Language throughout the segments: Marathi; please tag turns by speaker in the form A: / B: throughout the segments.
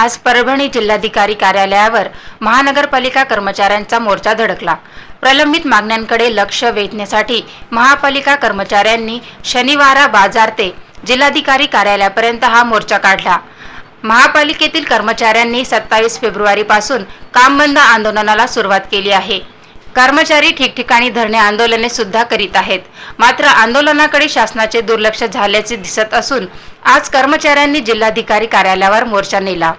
A: आज परभणी जिल्हाधिकारी कार्यालयावर महानगरपालिका कर्मचाऱ्यांचा मोर्चा धडकला. प्रलंबित मागण्यांकडे लक्ष वेधण्यासाठी महापालिका कर्मचाऱ्यांनी शनिवारा बाजार ते जिल्हाधिकारी कार्यालयापर्यंत हा मोर्चा काढला. महापालिकेतील कर्मचाऱ्यांनी सत्तावीस फेब्रुवारीपासून काम बंद आंदोलनाला सुरुवात केली आहे. कर्मचारी ठिकठिकाणी धरणे आंदोलने सुद्धा करीत आहेत. मात्र आंदोलनाकडे शासनाचे दुर्लक्ष झाल्याचे दिसत असून आज कर्मचाऱ्यांनी जिल्हाधिकारी कार्यालयावर मोर्चा नेला.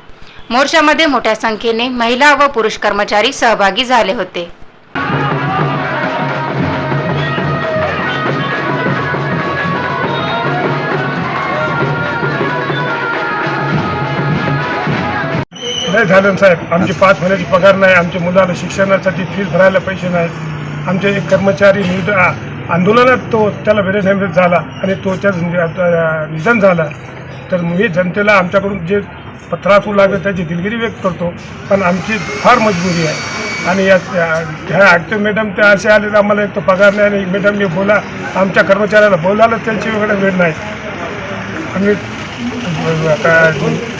A: मोर्चामध्ये मोठ्या संख्येने महिला व पुरुष कर्मचारी सहभागी झाले होते.
B: नाही झालं साहेब. आमची पाच महिन्याची पगार नाही. आमच्या मुलाला शिक्षणासाठी फीस भरायला पैसे नाहीत आमचे एक कर्मचारी आंदोलनात तो त्याला वेळेनिमित्त झाला आणि तो त्या निधन झाला. तर मी जनतेला आमच्याकडून जे त्रास होऊ लागेल त्याची दिलगिरी व्यक्त करतो. पण आमची फार मजबुरी आहे. आणि या ह्या आठते मॅडम त्या असे आले आम्हाला एक तर पगार नाही आणि मॅडम मी बोला आमच्या कर्मचाऱ्याला बोलायला त्यांची वेगळं वेळ नाही. आम्ही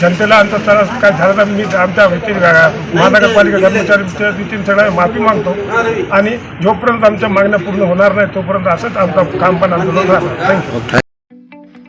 B: जनतेला आमचा त्रास काय झाला तर मी आमच्या व्यक्ती महानगरपालिका कर्मचारी वतीने सगळ्या माफी मागतो. आणि जोपर्यंत आमच्या मागण्या पूर्ण होणार नाही तोपर्यंत असंच आमचं काम पण आंदोलन राहणार. थँक्यू